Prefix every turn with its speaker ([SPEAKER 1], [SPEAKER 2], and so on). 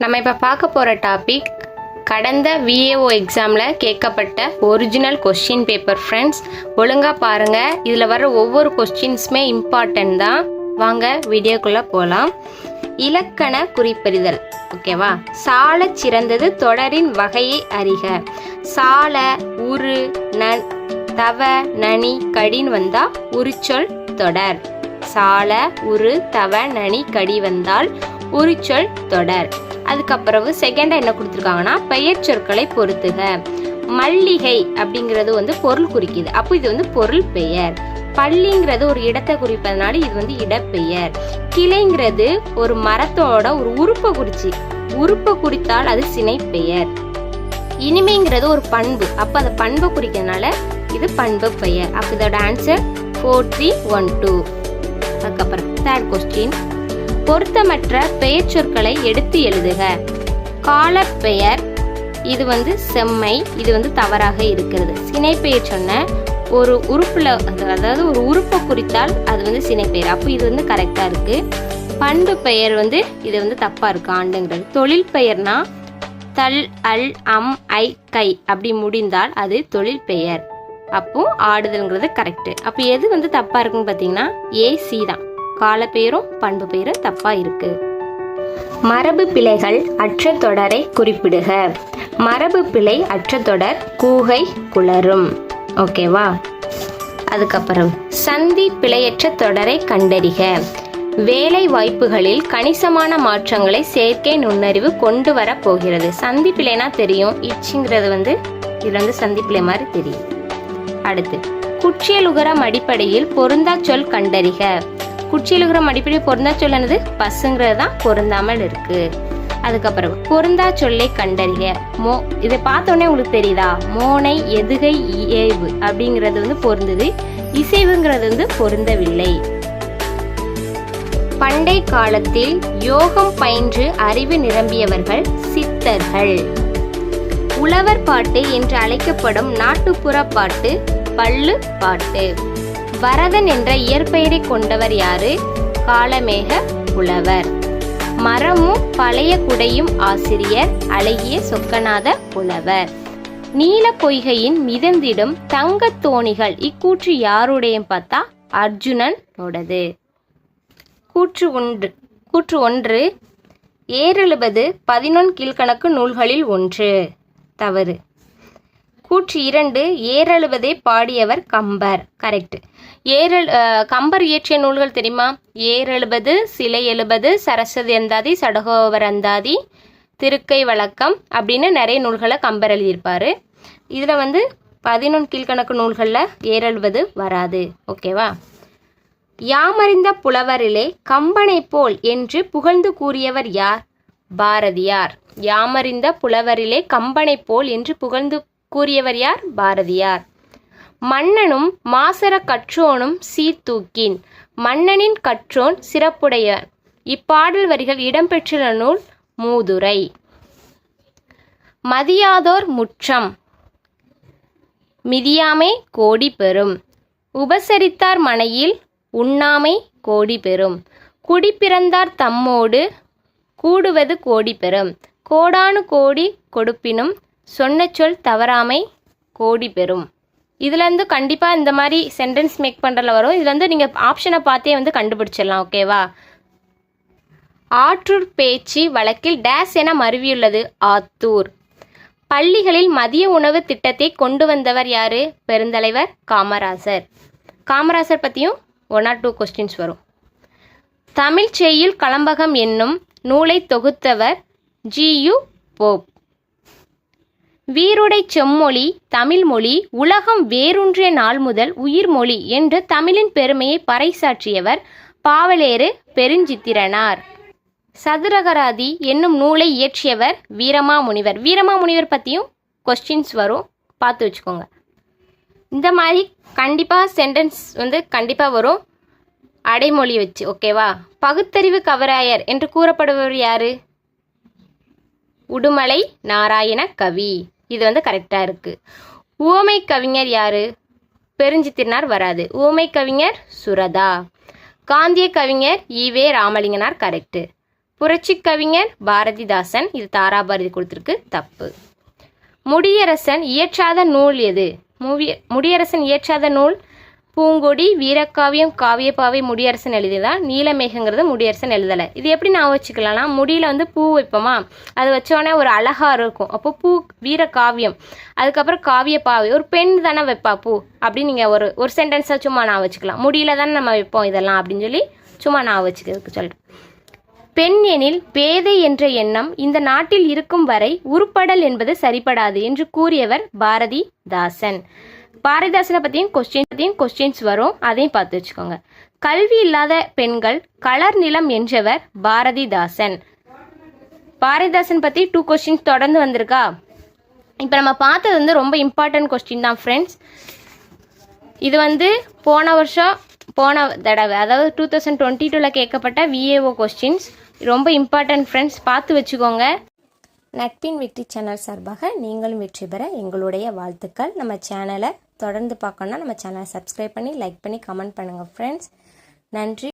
[SPEAKER 1] நம்ம இப்போ பார்க்க போகிற டாபிக் கடந்த விஏஓ எக்ஸாமில் கேட்கப்பட்ட ஒரிஜினல் கொஸ்டின் பேப்பர் ஃப்ரெண்ட்ஸ் ஒழுங்காக பாருங்கள் இதில் வர ஒவ்வொரு கொஸ்டின்ஸுமே இம்பார்ட்டன்ட் தான். வாங்க வீடியோக்குள்ளே போகலாம் இலக்கண குறிப்பறிதல் ஓகேவா சால சிறந்தது தொடரின் வகையை அறிக. சால உரு ந தவ நனி கடின் வந்தா உரிச்சொல் தொடர். சால உரு தவ நனி கடி வந்தால் உரிச்சொல் தொடர். அதுக்கப்புறம் செகண்டா என்ன கொடுத்துருக்காங்கன்னா பெயர் சொற்களை பொறுத்துக மல்லிகை அப்படிங்கிறது வந்து பொருள் குறிக்குது. அப்போ இது வந்து பொருள் பெயர். பள்ளிங்கிறது ஒரு இடத்தை குறிப்பதனால இது வந்து இடப்பெயர். கிளைங்கிறது ஒரு மரத்தோட ஒரு உறுப்பை குறிச்சு உறுப்பை குறித்தால் அது சினை பெயர் இனிமைங்கிறது ஒரு பண்பு. அப்ப அந்த பண்பை குறிக்கிறதுனால இது பண்பு பெயர். அப்ப இதோட answer four three one two அதுக்கப்புறம் தேர்ட் கொஸ்டின் பொருத்தமற்ற பெயர் சொற்களை எடுத்து எழுதுக. காலப்பெயர் இது வந்து செம்மை இது வந்து தவறாக இருக்கிறது. சினைப்பெயர் சொன்ன ஒரு உறுப்பில் அதாவது ஒரு உறுப்பை குறித்தால் அது வந்து சினைப்பெயர் அப்போ இது வந்து கரெக்டாக இருக்குது பண்பு பெயர் வந்து இது வந்து தப்பாக இருக்குது ஆண்டுங்கிறது. தொழில் பெயர்னா தல் அல் அம் ஐ கை அப்படி முடிந்தால் அது தொழில் பெயர். அப்போ ஆடுதல்ங்கிறது கரெக்டு அப்போ எது வந்து தப்பாக இருக்குன்னு பார்த்தீங்கன்னா ஏசி தான். கால பண்பு பெயரும் தப்பா இருக்கு. மரபு பிழைகள் அற்ற தொடரை குறிப்பிடுக. மரபு பிழை அற்ற தொடர் கூகை குளரும். ஓகேவா? அதுக்கப்புறம் சந்தி பிழையற்ற தொடரை கண்டறிக. வேலை வாய்ப்புகளில் கணிசமான மாற்றங்களை செயற்கை நுண்ணறிவு கொண்டு வர போகிறது. சந்தி பிழைனா தெரியும். இச்சுங்கிறது வந்து இது வந்து சந்தி பிழை மாதிரி தெரியும். அடுத்து குற்றியலுகரம் அடிப்படையில் பொருந்தா சொல் கண்டறிக. குற்றியலுகரம் அடிப்படையில் பொருந்தா சொல் என்னது தான் பொருந்தாமல் இருக்கு. அதுக்கப்புறம் பொருந்தா சொல்லை கண்டறிக மோ இதை பார்த்தோன்னே உங்களுக்கு தெரியுதா? மோனை எதுகை ஏவு அப்படிங்கிறது வந்து பொருந்தது. இசைவுங்கிறது வந்து பொருந்தவில்லை. பண்டை காலத்தில் யோகம் பயின்று அறிவு நிரம்பியவர்கள் சித்தர்கள். உழவர் பாட்டு என்று அழைக்கப்படும் நாட்டுப்புற பாட்டு பள்ளு பாட்டு. வரதன் என்ற இயற்பெயரை கொண்டவர் யாரு? காலமேக புலவர் மரமும் பழைய குடையும் ஆசிரியர் அழகிய சொக்கநாத புலவர் நீல பொய்கையின் மிதந்திடும் தங்கத் தோணிகள் இக்கூற்று யாருடையும் பார்த்தா? அர்ஜுனனோடது கூற்று ஒன்று கூற்று ஒன்று ஏறெழுபது பதினொன் கீழ்கணக்கு நூல்களில் ஒன்று. தவறு. கூற்று இரண்டு ஏறெழுவதை பாடியவர் கம்பர். கரெக்ட். ஏறல் கம்பர் இயற்றிய நூல்கள் தெரியுமா? ஏறெழுபது சிலை எழுபது சரஸ்வதி அந்தாதி சடகோவர் அந்தாதி திருக்கை வழக்கம் அப்படின்னு நிறைய நூல்களை கம்பர் எழுதியிருப்பார். இதில் வந்து பதினொன்று கீழ்கணக்கு நூல்களில் ஏறெழுவது வராது. ஓகேவா? யாமறிந்த புலவரிலே கம்பனை போல் என்று புகழ்ந்து கூறியவர் யார்? பாரதியார். யாமறிந்த புலவரிலே கம்பனை போல் என்று புகழ்ந்து கூறியவர் யார்? பாரதியார். மன்னனும் மாசர கற்றோனும் சீர்தூக்கின் மன்னனின் கற்றோன் சிறப்புடைய இப்பாடல் வரிகள் இடம்பெற்றுள்ள நூல் மூதுரை. மதியாதோர் முற்றம். மிதியாமை கோடி பெறும் உபசரித்தார் மனையில் உண்ணாமை கோடி பெறும் குடிப்பிறந்தார் தம்மோடு கூடுவது கோடி பெறும் கோடானு கோடி கொடுப்பினும் சொன்ன சொல் தவறாமை கோடி பெறும் இதுலேருந்து கண்டிப்பாக இந்த மாதிரி சென்டென்ஸ் மேக் பண்ணுறதுல வரும். இதுலேருந்து நீங்கள் ஆப்ஷனை பார்த்தே வந்து கண்டுபிடிச்சிடலாம் ஓகேவா ஆற்றூர் பேச்சு வழக்கில் டேஸ் என மருவியுள்ளது ஆத்தூர். பள்ளிகளில் மதிய உணவு திட்டத்தை கொண்டு வந்தவர் யார்? பெருந்தலைவர் காமராசர். காமராசர் பற்றியும் ஒன் ஆர் டூ கொஸ்டின்ஸ் வரும். தமிழ்ச்செய்யில் களம்பகம் கலம்பகம் என்னும் நூலை தொகுத்தவர் ஜியு போப். வீருடை செம்மொழி தமிழ்மொழி உலகம் வேரூன்றிய நாள் முதல் உயிர்மொழி என்று தமிழின் பெருமையை பறைசாற்றியவர் பாவலேறு பெருஞ்சித்திரனார். சதுரகராதி என்னும் நூலை இயற்றியவர் வீரமாமுனிவர். வீரமாமுனிவர் பற்றியும் கொஸ்டின்ஸ் வரும். பார்த்து வச்சுக்கோங்க. இந்த மாதிரி கண்டிப்பாக சென்டென்ஸ் வந்து கண்டிப்பாக வரும். அடைமொழி வச்சு ஓகேவா பகுத்தறிவு கவராயர் என்று கூறப்படுபவர் யாரு? உடுமலை நாராயண கவி. இது வந்து கரெக்டாக இருக்குது ஊமை கவிஞர் யாரு? பெருஞ்சித்திரனார் வராது. ஊமை கவிஞர் சுரதா. காந்திய கவிஞர் ஈவே ராமலிங்கனார் கரெக்டு புரட்சி கவிஞர் பாரதிதாசன் இது தாராபாரதி கொடுத்துருக்கு தப்பு. முடியரசன் இயற்றாத நூல் எது? மூவி முடியரசன் இயற்றாத நூல் பூங்கொடி வீரக்காவியம் காவியப்பாவை முடியரசன் எழுதியதான் நீலமேகங்கிறது முடியரசன் எழுதலை. இது எப்படி நான் வச்சுக்கலாம்னா முடியில் வந்து பூ வைப்போமா? அது வச்சோடனே ஒரு அழகாக இருக்கும். அப்போ பூ வீரக்காவியம் அதுக்கப்புறம் காவியப்பாவை. ஒரு பெண் தானே வைப்பா பூ? அப்படின்னு நீங்கள் ஒரு ஒரு சென்டென்ஸாக சும்மா நான் வச்சுக்கலாம். முடியில் தானே நம்ம வைப்போம் இதெல்லாம் அப்படின்னு சொல்லி சும்மா நான் வச்சுக்கிறதுக்கு சொல்கிறேன் பெண் எனில் பேதை என்ற எண்ணம் இந்த நாட்டில் இருக்கும் வரை உருப்படல் என்பது சரிப்படாது என்று கூறியவர் பாரதிதாசன். பாரதிதாசனை பற்றியும் கொஸ்டின் பற்றியும் கொஸ்டின்ஸ் வரும். அதையும் பார்த்து வச்சுக்கோங்க. கல்வி இல்லாத பெண்கள் கலர் நிலம் என்றவர் பாரதிதாசன். பாரதிதாசன் பற்றி டூ கொஸ்டின்ஸ் தொடர்ந்து வந்திருக்கா? இப்போ நம்ம பார்த்தது வந்து ரொம்ப இம்பார்ட்டன்ட் கொஸ்டின் தான் ஃப்ரெண்ட்ஸ் இது வந்து போன வருஷம் போன தடவை அதாவது டூ தௌசண்ட் டுவெண்ட்டி டூவில் கேட்கப்பட்ட விஏஓ கொஸ்டின்ஸ் ரொம்ப இம்பார்ட்டன்ட் ஃப்ரெண்ட்ஸ் பார்த்து வச்சுக்கோங்க. நட்பின் வெற்றி சேனல் சார்பாக நீங்களும் வெற்றி பெற எங்களுடைய வாழ்த்துக்கள். நம்ம சேனலை தொடர்ந்து பார்க்கணுன்னா நம்ம சேனலை சப்ஸ்கிரைப் பண்ணி லைக் பண்ணி கமெண்ட் பண்ணுங்கள் ஃப்ரெண்ட்ஸ் நன்றி.